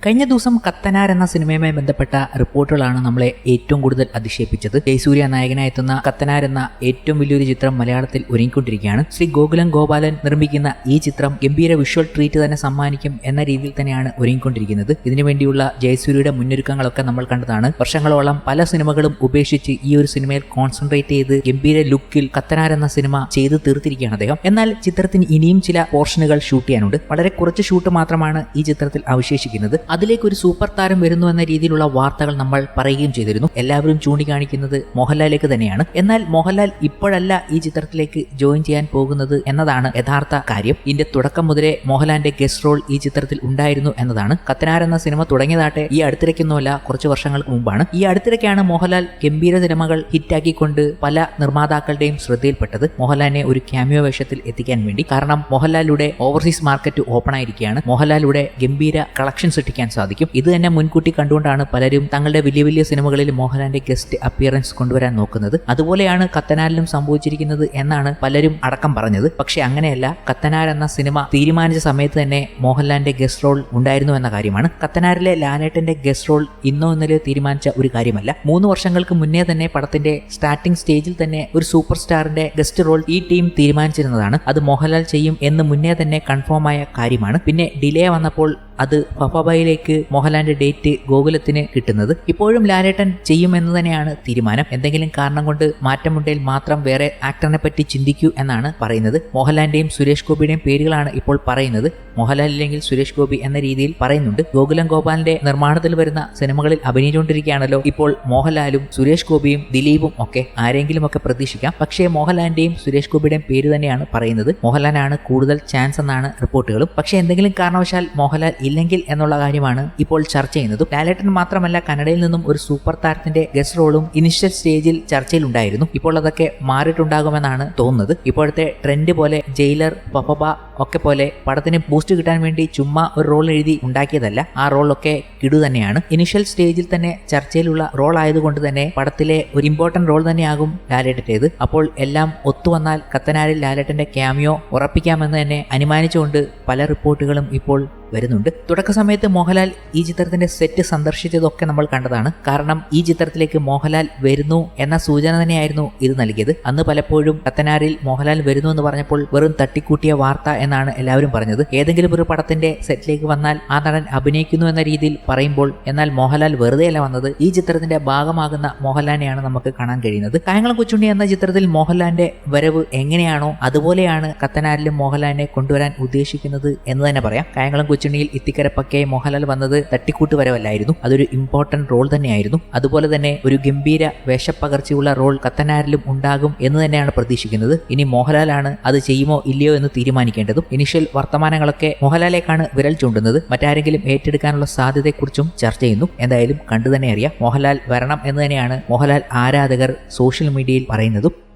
കഴിഞ്ഞ ദിവസം കത്തനാർ എന്ന സിനിമയുമായി ബന്ധപ്പെട്ട റിപ്പോർട്ടുകളാണ് നമ്മളെ ഏറ്റവും കൂടുതൽ അതിശയിപ്പിച്ചത്. ജയസൂര്യ നായകനായി എത്തുന്ന കത്തനാർ എന്ന ഏറ്റവും വലിയൊരു ചിത്രം മലയാളത്തിൽ ഒരുങ്ങിക്കൊണ്ടിരിക്കുകയാണ്. ശ്രീ ഗോകുലം ഗോപാലൻ നിർമ്മിക്കുന്ന ഈ ചിത്രം ഗംഭീര വിഷ്വൽ ട്രീറ്റ് തന്നെ സമ്മാനിക്കും എന്ന രീതിയിൽ തന്നെയാണ് ഒരുങ്ങിക്കൊണ്ടിരിക്കുന്നത്. ഇതിനുവേണ്ടിയുള്ള ജയസൂര്യയുടെ മുന്നൊരുക്കങ്ങളൊക്കെ നമ്മൾ കണ്ടതാണ്. വർഷങ്ങളോളം പല സിനിമകളും ഉപേക്ഷിച്ച് ഈ ഒരു സിനിമയിൽ കോൺസെൻട്രേറ്റ് ചെയ്ത് ഗംഭീര ലുക്കിൽ കത്തനാർ എന്ന സിനിമ ചെയ്ത് തീർത്തിരിക്കുകയാണ് അദ്ദേഹം. എന്നാൽ ചിത്രത്തിന് ഇനിയും ചില പോർഷനുകൾ ഷൂട്ട് ചെയ്യാനുണ്ട്. വളരെ കുറച്ച് ഷൂട്ട് മാത്രമാണ് ഈ ചിത്രത്തിൽ അവശേഷിക്കുന്നത്. അതിലേക്ക് ഒരു സൂപ്പർ താരം വരുന്നു എന്ന രീതിയിലുള്ള വാർത്തകൾ നമ്മൾ പറയുകയും ചെയ്തിരുന്നു. എല്ലാവരും ചൂണ്ടിക്കാണിക്കുന്നത് മോഹൻലാലിലേക്ക് തന്നെയാണ്. എന്നാൽ മോഹൻലാൽ ഇപ്പോഴല്ല ഈ ചിത്രത്തിലേക്ക് ജോയിൻ ചെയ്യാൻ പോകുന്നത് എന്നതാണ് യഥാർത്ഥ കാര്യം. ഇതിന്റെ തുടക്കം മുതലേ മോഹൻലാലിന്റെ ഗസ്റ്റ് റോൾ ഈ ചിത്രത്തിൽ ഉണ്ടായിരുന്നു എന്നതാണ്. കത്തനാർ എന്ന സിനിമ തുടങ്ങിയതാട്ടെ ഈ അടുത്തിടയ്ക്കൊന്നുമല്ല കുറച്ച് വർഷങ്ങൾക്ക് മുമ്പാണ്. ഈ അടുത്തിടയ്ക്കാണ് മോഹൻലാൽ ഗംഭീര സിനിമകൾ ഹിറ്റാക്കിക്കൊണ്ട് പല നിർമ്മാതാക്കളുടെയും ശ്രദ്ധയിൽപ്പെട്ടത്. മോഹൻലാലിനെ ഒരു ക്യാമിയോ വേഷത്തിൽ എത്തിക്കാൻ വേണ്ടി. കാരണം മോഹൻലാലിലൂടെ ഓവർസീസ് മാർക്കറ്റ് ഓപ്പൺ ആയിരിക്കുകയാണ്. മോഹൻലാലിലൂടെ ഗംഭീര കളക്ഷൻസ് എത്തിക്കാൻ സാധിക്കും. ഇത് തന്നെ മുൻകൂട്ടി കണ്ടുകൊണ്ടാണ് പലരും തങ്ങളുടെ വലിയ വലിയ സിനിമകളിൽ മോഹൻലാലിന്റെ ഗസ്റ്റ് അപ്പിയറൻസ് കൊണ്ടുവരാൻ നോക്കുന്നത്. അതുപോലെയാണ് കത്തനാരിലും സംഭവിച്ചിരിക്കുന്നത് എന്നാണ് പലരും അടക്കം പറഞ്ഞത്. പക്ഷെ അങ്ങനെയല്ല കത്തനാർ എന്ന സിനിമ തീരുമാനിച്ച സമയത്ത് തന്നെ മോഹൻലാലിന്റെ ഗസ്റ്റ് റോൾ ഉണ്ടായിരുന്നു എന്ന കാര്യമാണ്. കത്തനാരിലെ ലാലേട്ടന്റെ ഗസ്റ്റ് റോൾ ഇന്നോ ഇന്നലെ തീരുമാനിച്ച ഒരു കാര്യമല്ല. മൂന്ന് വർഷങ്ങൾക്ക് മുന്നേ തന്നെ പടത്തിന്റെ സ്റ്റാർട്ടിംഗ് സ്റ്റേജിൽ തന്നെ ഒരു സൂപ്പർ സ്റ്റാറിന്റെ ഗസ്റ്റ് റോൾ ഈ ടീം തീരുമാനിച്ചിരുന്നതാണ്. അത് മോഹൻലാൽ ചെയ്യും എന്ന് മുന്നേ തന്നെ കൺഫേം ആയ കാര്യമാണ്. പിന്നെ ഡിലേ വന്നപ്പോൾ അത് ഫഫബയിലേക്ക് മോഹൻലാലിന്റെ ഡേറ്റ് ഗോകുലത്തിന് കിട്ടുന്നത്. ഇപ്പോഴും ലാലേട്ടൻ ചെയ്യുമെന്ന് തന്നെയാണ് തീരുമാനം. എന്തെങ്കിലും കാരണം കൊണ്ട് മാറ്റമുണ്ടെങ്കിൽ മാത്രം വേറെ ആക്ടറിനെ പറ്റി ചിന്തിക്കൂ എന്നാണ് പറയുന്നത്. മോഹൻലാലിന്റെയും സുരേഷ് ഗോപിയുടെയും പേരുകളാണ് ഇപ്പോൾ പറയുന്നത്. മോഹൻലാൽ ഇല്ലെങ്കിൽ സുരേഷ് ഗോപി എന്ന രീതിയിൽ പറയുന്നുണ്ട്. ഗോകുലം ഗോപാലിന്റെ നിർമ്മാണത്തിൽ വരുന്ന സിനിമകളിൽ അഭിനയിച്ചുകൊണ്ടിരിക്കുകയാണല്ലോ ഇപ്പോൾ മോഹൻലാലും സുരേഷ് ഗോപിയും ദിലീപും ഒക്കെ ആരെങ്കിലും ഒക്കെ പ്രതീക്ഷിക്കാം. പക്ഷേ മോഹൻലാലിന്റെയും സുരേഷ് ഗോപിയുടെയും പേര് തന്നെയാണ് പറയുന്നത്. മോഹൻലാലാണ് കൂടുതൽ ചാൻസ് എന്നാണ് റിപ്പോർട്ടുകളും. പക്ഷേ എന്തെങ്കിലും കാരണവശാൽ മോഹൻലാൽ ഇല്ലെങ്കിൽ എന്നുള്ള കാര്യമാണ് ഇപ്പോൾ ചർച്ച ചെയ്യുന്നത്. ലാലേട്ടൻ മാത്രമല്ല കന്നഡയിൽ നിന്നും ഒരു സൂപ്പർ താരത്തിന്റെ ഗസ്റ്റ് റോളും ഇനിഷ്യൽ സ്റ്റേജിൽ ചർച്ചയിൽ ഉണ്ടായിരുന്നു. ഇപ്പോൾ അതൊക്കെ മാറിയിട്ടുണ്ടാകുമെന്നാണ് തോന്നുന്നത്. ഇപ്പോഴത്തെ ട്രെൻഡ് പോലെ ജയിലർ പപ്പബ ഒക്കെ പോലെ പടത്തിന് ബൂസ്റ്റ് കിട്ടാൻ വേണ്ടി ചുമ്മാ ഒരു റോൾ എഴുതി ഉണ്ടാക്കിയതല്ല. ആ റോളൊക്കെ കിടു തന്നെയാണ്. ഇനിഷ്യൽ സ്റ്റേജിൽ തന്നെ ചർച്ചയിലുള്ള റോൾ ആയതുകൊണ്ട് തന്നെ പടത്തിലെ ഒരു ഇമ്പോർട്ടന്റ് റോൾ തന്നെയാകും ലാലേട്ടന്റേത്. അപ്പോൾ എല്ലാം ഒത്തുവന്നാൽ കത്തനാരിൽ ലാലേട്ടന്റെ ക്യാമിയോ ഉറപ്പിക്കാമെന്ന് തന്നെ അനുമാനിച്ചുകൊണ്ട് പല റിപ്പോർട്ടുകളും ഇപ്പോൾ വരുന്നുണ്ട്. തുടക്ക സമയത്ത് മോഹൻലാൽ ഈ ചിത്രത്തിന്റെ സെറ്റ് സന്ദർശിച്ചതൊക്കെ നമ്മൾ കണ്ടതാണ്. കാരണം ഈ ചിത്രത്തിലേക്ക് മോഹൻലാൽ വരുന്നു എന്ന സൂചന തന്നെയായിരുന്നു ഇത് നൽകിയത്. അന്ന് പലപ്പോഴും കത്തനാരിൽ മോഹൻലാൽ വരുന്നു എന്ന് പറഞ്ഞപ്പോൾ വെറും തട്ടിക്കൂട്ടിയ വാർത്ത എന്നാണ് എല്ലാവരും പറഞ്ഞത്. ഏതെങ്കിലും ഒരു പടത്തിന്റെ സെറ്റിലേക്ക് വന്നാൽ ആ നടൻ അഭിനയിക്കുന്നു എന്ന രീതിയിൽ പറയുമ്പോൾ എന്നാൽ മോഹൻലാൽ വെറുതെയല്ല വന്നത്. ഈ ചിത്രത്തിന്റെ ഭാഗമാകുന്ന മോഹൻലാലിനെയാണ് നമുക്ക് കാണാൻ കഴിയുന്നത്. കായംകുളം കൊച്ചുണ്ണി എന്ന ചിത്രത്തിൽ മോഹൻലാലിന്റെ വരവ് എങ്ങനെയാണോ അതുപോലെയാണ് കത്തനാരിലും മോഹൻലാലിനെ കൊണ്ടുവരാൻ ഉദ്ദേശിക്കുന്നത് എന്ന് തന്നെ പറയാം. കായംകുളം കൊച്ചുണ്ണിയിൽ ഇത്തിക്കരപ്പക്കെ മോഹൻലാൽ വന്നത് തട്ടിക്കൂട്ട് വരവല്ലായിരുന്നു. അതൊരു ഇമ്പോർട്ടന്റ് റോൾ തന്നെയായിരുന്നു. അതുപോലെ തന്നെ ഒരു ഗംഭീര വേഷപ്പകർച്ചയുള്ള റോൾ കത്തനാരിലും ഉണ്ടാകും എന്ന് തന്നെയാണ് പ്രതീക്ഷിക്കുന്നത്. ഇനി മോഹൻലാലാണ് അത് ചെയ്യുമോ ഇല്ലയോ എന്ന് തീരുമാനിക്കേണ്ടതും. ഇനിഷ്യൽ വർത്തമാനങ്ങളൊക്കെ മോഹൻലാലേക്കാണ് വിരൽ ചൂണ്ടുന്നത്. മറ്റാരെങ്കിലും ഏറ്റെടുക്കാനുള്ള സാധ്യതയെക്കുറിച്ചും ചർച്ച ചെയ്യുന്നു. എന്തായാലും കണ്ടു തന്നെ അറിയാം മോഹൻലാൽ വരണം എന്ന് തന്നെയാണ് മോഹൻലാൽ ആരാധകർ സോഷ്യൽ മീഡിയയിൽ പറയുന്നതും.